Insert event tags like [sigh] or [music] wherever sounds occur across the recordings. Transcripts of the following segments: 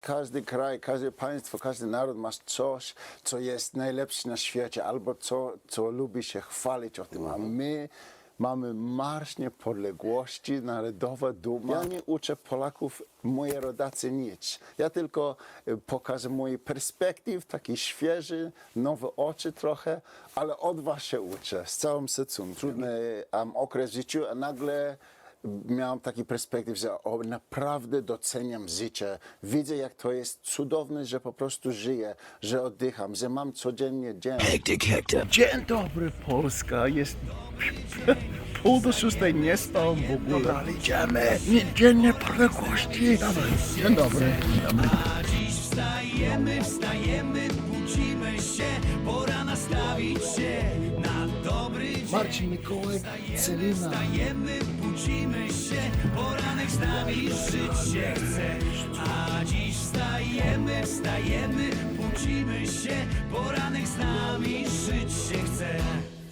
Każdy kraj, każde państwo, każdy naród ma coś, co jest najlepsze na świecie, albo co, co lubi się chwalić o tym. A my mamy Marsz Niepodległości, Narodowa Duma. Ja nie uczę Polaków, moje rodacy nic. Ja tylko e, pokażę mój perspektyw, taki świeży, nowe oczy trochę, ale od was się uczę, z całym sercem. Trudny um, okres w życiu, a nagle miałem taki perspektyw, że o, naprawdę doceniam życie. Widzę, jak to jest cudowne, że po prostu żyję, że oddycham, że mam codziennie dzień. Hektyk, hektyk. Dzień dobry Polska, jest [laughs] pół do szóstej, nie spałem w ogóle. Dobra, ale idziemy. Nie, Dzień Niepodległości. Dzień dobry. Wstajemy, wstajemy, budzimy się, pora nastawić się dobry. Marcin Mikołaj, Celina. Wstajemy, budzimy się, poranek z nami żyć się chce. A dziś wstajemy, wstajemy, budzimy się, poranek z nami żyć się chce.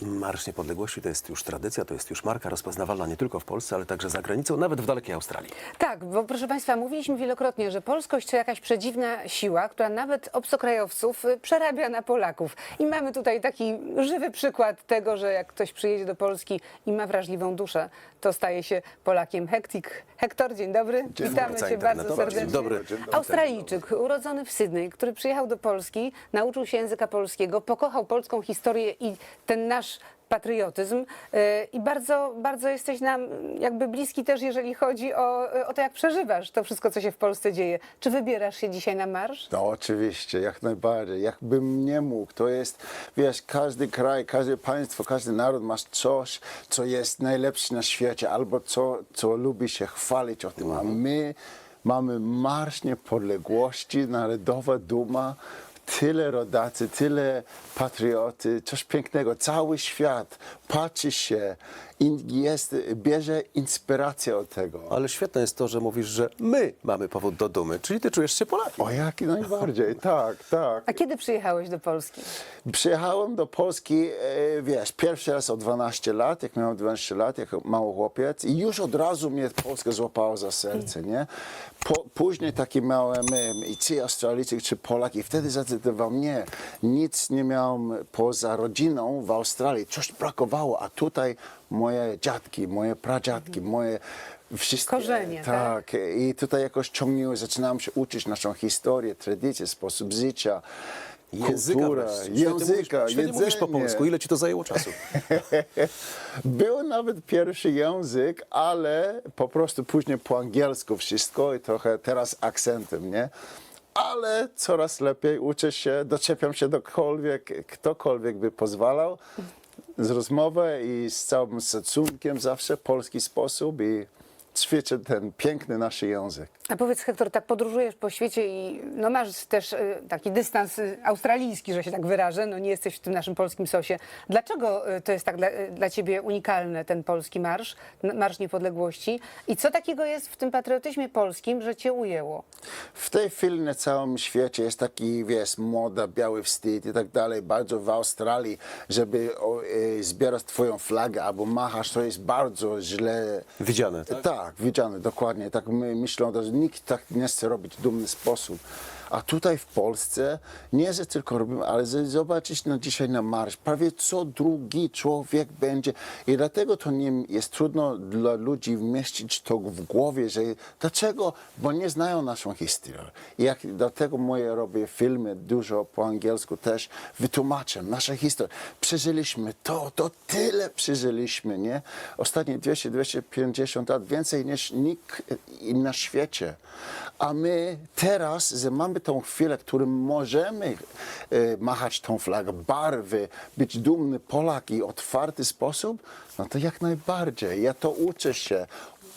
Marsz Niepodległości to jest już tradycja, to jest już marka rozpoznawalna nie tylko w Polsce, ale także za granicą, nawet w dalekiej Australii. Tak, bo proszę Państwa, mówiliśmy wielokrotnie, że polskość to jakaś przedziwna siła, która nawet obcokrajowców przerabia na Polaków. I mamy tutaj taki żywy przykład tego, że jak ktoś przyjedzie do Polski i ma wrażliwą duszę, to staje się Polakiem. Hektik. Hektor, dzień dobry. Dzień Witamy. Cię bardzo serdecznie. Dzień dobry. Australijczyk, urodzony w Sydney, który przyjechał do Polski, nauczył się języka polskiego, pokochał polską historię i ten nasz patriotyzm e, i bardzo, bardzo jesteś nam jakby bliski też, jeżeli chodzi o, o to, jak przeżywasz to wszystko, co się w Polsce dzieje. Czy wybierasz się dzisiaj na marsz? No oczywiście, jak najbardziej. Jakbym nie mógł, to jest, wiesz, każdy kraj, każde państwo, każdy naród ma coś, co jest najlepsze na świecie, albo co, co lubi się chwalić o tym. A my mamy Marsz Niepodległości, Narodowa Duma, tyle rodacy, tyle patrioty, coś pięknego. Cały świat patrzy się jest, bierze inspirację od tego. Ale świetne jest to, że mówisz, że my mamy powód do dumy, czyli ty czujesz się Polakiem. O, jak najbardziej, [laughs] tak, tak. A kiedy przyjechałeś do Polski? Przyjechałem do Polski, e, wiesz, pierwszy raz o 12 lat, jak miałem 12 lat, jako mały chłopiec i już od razu mnie Polska złapała za serce, nie? Po, później taki miałem i ci Australijczyk czy Polak i wtedy zdecydowałem, nie, nic nie miałem poza rodziną w Australii, coś brakowało, a tutaj moje dziadki, moje pradziadki, moje wszystkie... Korzenie, tak? tak? I tutaj jakoś ciągniły, zaczynałem się uczyć naszą historię, tradycję, sposób życia, Języka kultura, języka, mówisz, po polsku. Ile ci to zajęło czasu? [laughs] Był nawet pierwszy język, ale po prostu później po angielsku wszystko i trochę teraz akcentem, nie? Ale coraz lepiej uczę się, doczepiam się dokolwiek, ktokolwiek by pozwalał z rozmowy i z całym szacunkiem zawsze polski sposób i ćwiczę ten piękny nasz język. A powiedz, Hektor, tak podróżujesz po świecie i no masz też y, taki dystans y, australijski, że się tak wyrażę, no nie jesteś w tym naszym polskim sosie. Dlaczego y, to jest tak dla, y, dla ciebie unikalne, ten polski marsz, n- Marsz Niepodległości? I co takiego jest w tym patriotyzmie polskim, że cię ujęło? W tej chwili na całym świecie jest taki, wiesz, moda, biały wstyd i tak dalej. Bardzo w Australii, żeby o, e, zbierać twoją flagę albo machasz, to jest bardzo źle. Widziane, tak? Tak, widziane, dokładnie. Tak my myślą, że nikt tak nie chce robić w dumny sposób. A tutaj w Polsce nie, że tylko robimy, ale zobaczyć na dzisiaj na marsz, prawie co drugi człowiek będzie. I dlatego to nie jest trudno dla ludzi wmieścić to w głowie, że dlaczego? Bo nie znają naszą historię. I jak dlatego moje robię filmy dużo po angielsku też wytłumaczę naszą historię. Przeżyliśmy to, to tyle przeżyliśmy, nie? Ostatnie 200-250 lat więcej niż nikt na świecie. A my teraz, że mamy tą chwilę, w którym możemy e, machać tą flagę, barwy, być dumny Polak i otwarty sposób, no to jak najbardziej. Ja to uczę się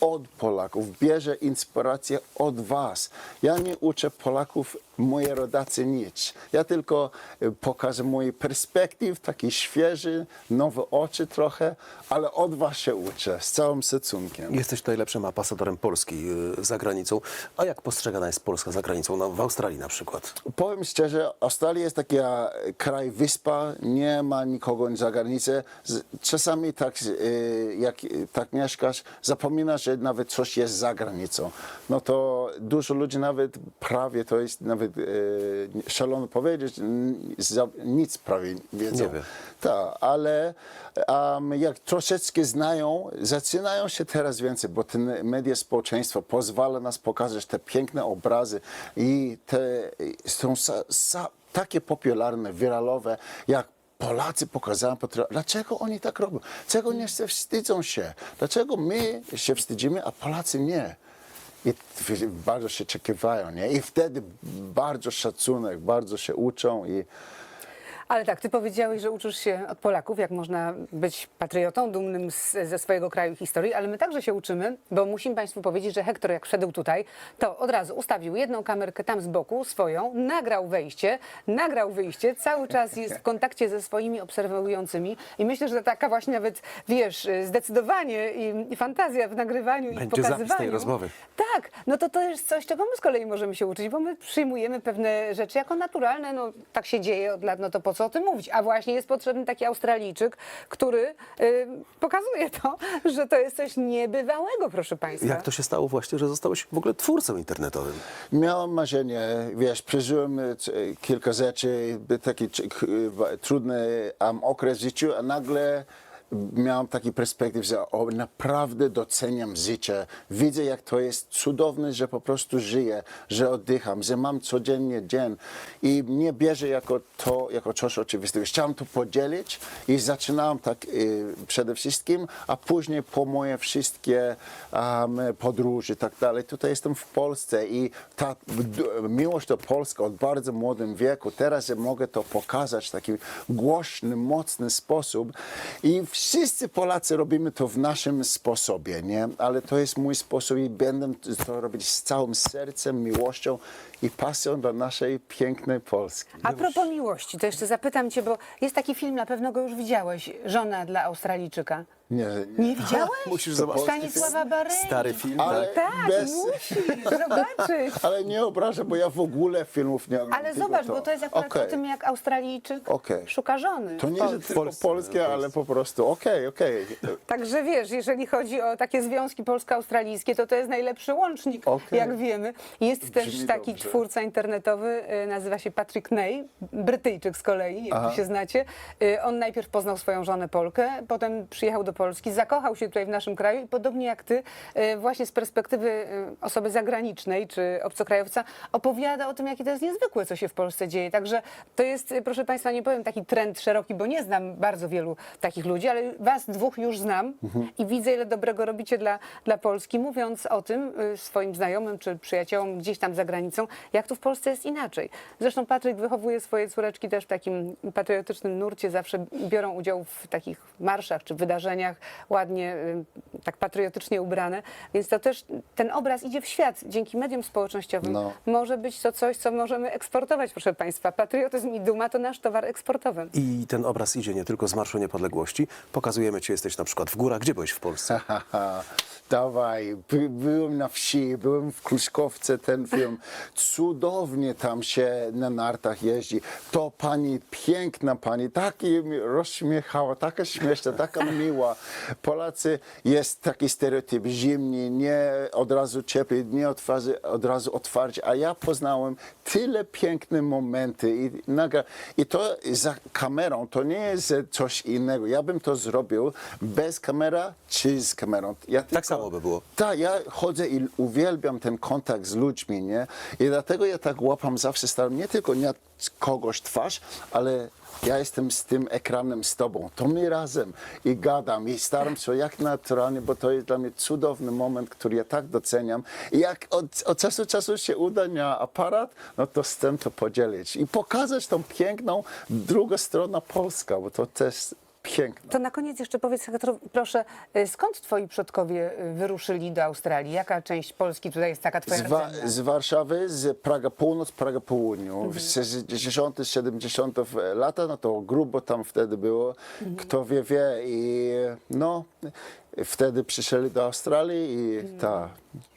od Polaków, bierze inspirację od Was. Ja nie uczę Polaków, moje rodacy nic. Ja tylko e, pokażę mój perspektyw, taki świeży, nowe oczy trochę, ale od Was się uczę, z całym szacunkiem. Jesteś najlepszym ambasadorem Polski y, za granicą. A jak postrzegana jest Polska za granicą? No, w Australii na przykład. Powiem szczerze, Australia jest taki e, kraj wyspa, nie ma nikogo za granicę. Czasami tak, e, jak e, tak mieszkasz, zapominasz, że nawet coś jest za granicą. No to dużo ludzi nawet prawie, to jest nawet e, szalone powiedzieć, nic prawie wiedzą. Nie wie. Tak, ale um, jak troszeczkę znają, zaczynają się teraz więcej, bo ten media społeczeństwa pozwala nas pokazać te piękne obrazy i te są sa, sa, takie popularne, wiralowe, jak Polacy pokazałem, potra- dlaczego oni tak robią? Dlaczego nie wstydzą się? Dlaczego my się wstydzimy, a Polacy nie? I bardzo się oczekiwają, nie? I wtedy bardzo szacunek, bardzo się uczą i Ale tak, ty powiedziałeś, że uczysz się od Polaków, jak można być patriotą, dumnym z, ze swojego kraju i historii, ale my także się uczymy, bo musimy Państwu powiedzieć, że Hektor jak wszedł tutaj, to od razu ustawił jedną kamerkę tam z boku, swoją, nagrał wejście, nagrał wyjście, cały czas jest w kontakcie ze swoimi obserwującymi i myślę, że taka właśnie nawet, wiesz, zdecydowanie i, i fantazja w nagrywaniu i Będzie w pokazywaniu. zapis tej rozmowy. Tak, no to to jest coś, czego my z kolei możemy się uczyć, bo my przyjmujemy pewne rzeczy jako naturalne, no tak się dzieje od lat, no to po co o tym mówić? A właśnie jest potrzebny taki Australijczyk, który y, pokazuje to, że to jest coś niebywałego, proszę Państwa. Jak to się stało właśnie, że zostałeś w ogóle twórcą internetowym? Miałem marzenie, wiesz, przeżyłem c- e, kilka rzeczy, by taki trudny um, okres w życiu, a nagle miałem taki perspektyw, że o, naprawdę doceniam życie. Widzę, jak to jest cudowne, że po prostu żyję, że oddycham, że mam codziennie dzień i nie bierze jako to, jako coś oczywistego. Chciałem to podzielić i zaczynałem tak e, przede wszystkim, a później po moje wszystkie um, podróże i tak dalej. Tutaj jestem w Polsce i ta miłość do Polski od bardzo młodym wieku, teraz że mogę to pokazać w taki głośny, mocny sposób i wszyscy Polacy robimy to w naszym sposobie, nie? Ale to jest mój sposób i będę to robić z całym sercem, miłością i pasją do naszej pięknej Polski. A propos miłości, to jeszcze zapytam Cię, bo jest taki film, na pewno go już widziałeś, Żona dla Australijczyka. Nie, Nie widziałeś? [laughs] Musisz zobaczyć. Stanisława Barei. Stary film, Ale- tak? Tak, Bez- musisz zobaczyć. Ale nie obrażę, bo ja w ogóle filmów nie oglądam. Ale tylko zobacz, bo to jest akurat Okej. o tym, jak Australijczyk Okej. szuka żony. To nie, że Polsce. tylko polskie, ale po prostu okej, okej. Także wiesz, jeżeli chodzi o takie związki polsko-australijskie, to to jest najlepszy łącznik, Okej. jak wiemy. Jest też taki dobrze. twórca internetowy, y, nazywa się Patrick Ney, Brytyjczyk z kolei, jak się znacie. Y, On najpierw poznał swoją żonę Polkę, potem przyjechał do Polski, zakochał się tutaj w naszym kraju i podobnie jak ty, y, właśnie z perspektywy y, osoby zagranicznej czy obcokrajowca, opowiada o tym, jakie to jest niezwykłe, co się w Polsce dzieje. Także to jest, y, proszę Państwa, nie powiem taki trend szeroki, bo nie znam bardzo wielu takich ludzi, ale was dwóch już znam i widzę, ile dobrego robicie dla, dla Polski, mówiąc o tym swoim znajomym czy przyjaciołom gdzieś tam za granicą, jak tu w Polsce jest inaczej. Zresztą Patryk wychowuje swoje córeczki też w takim patriotycznym nurcie, zawsze biorą udział w takich marszach czy wydarzeniach, ładnie, y, tak patriotycznie ubrane, więc to też ten obraz idzie w świat dzięki mediom społecznościowym. No. Może być to coś, co możemy eksportować, proszę Państwa. Patriotyzm i duma to nasz towar eksportowy. I ten obraz idzie nie tylko z Marszu Niepodległości. Pokazujemy Ci, jesteś na przykład w górach. Gdzie byłeś w Polsce? Dawaj, By, byłem na wsi, byłem w Kruszkowce, ten film. Cudownie tam się na nartach jeździ. To pani, piękna pani, taki mi rozśmiechała, taka śmieszna, taka miła. Polacy jest taki stereotyp, zimni, nie od razu ciepli, nie otwarzy, od razu otwarci, a ja poznałem tyle piękne momenty i, nagle, i to za kamerą, to nie jest coś innego. Ja bym to zrobił bez kamera czy z kamerą. Ja tylko, samo by było. Tak, ja chodzę i uwielbiam ten kontakt z ludźmi, nie? I dlatego ja tak łapam zawsze, staram nie tylko nie kogoś twarz, ale ja jestem z tym ekranem z tobą, to my razem. I gadam i staram się jak naturalnie, bo to jest dla mnie cudowny moment, który ja tak doceniam. I jak od, od czasu do czasu się uda na aparat, no to chcę to podzielić. I pokazać tą piękną drugą stronę Polska, bo to też piękne. To na koniec jeszcze powiedz, proszę, y, skąd twoi przodkowie y, wyruszyli do Australii? Jaka część Polski tutaj jest taka twoja Z, Wa- z Warszawy, z Praga Północ, Praga Południu. Mhm. W 60 70 lata, no to grubo tam wtedy było. Mhm. Kto wie, wie. I no, wtedy przyszli do Australii i Mhm. ta,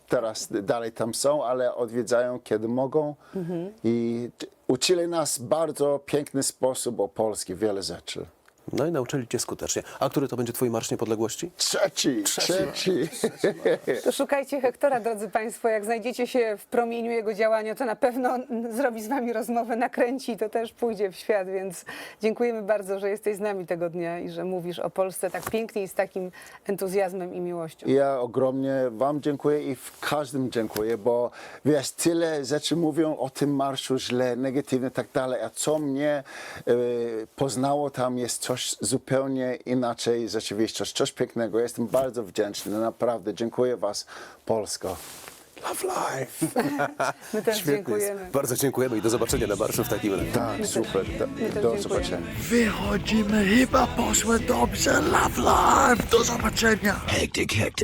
teraz dalej tam są, ale odwiedzają kiedy mogą. Mhm. I uczyli nas bardzo piękny sposób o Polski, wiele rzeczy. No i nauczyli cię skutecznie. A który to będzie twój Marsz Niepodległości? Trzeci, trzeci. To szukajcie Hektora, drodzy Państwo. Jak znajdziecie się w promieniu jego działania, to na pewno zrobi z Wami rozmowę, nakręci i to też pójdzie w świat. Więc dziękujemy bardzo, że jesteś z nami tego dnia i że mówisz o Polsce tak pięknie i z takim entuzjazmem i miłością. Ja ogromnie Wam dziękuję i w każdym dziękuję, bo wiesz, tyle rzeczy mówią o tym marszu źle, negatywnie i tak dalej, a co mnie e, poznało tam jest coś zupełnie inaczej rzeczywistość, coś pięknego. Jestem bardzo wdzięczny, naprawdę. Dziękuję Was, Polsko. Love life! My też Świetnie dziękujemy. jest. Bardzo dziękujemy i do zobaczenia na marszu w takim razie. Tak, super. Do, do zobaczenia. Wychodzimy, chyba poszło dobrze. Love life, do zobaczenia. Hektyk, hektyk.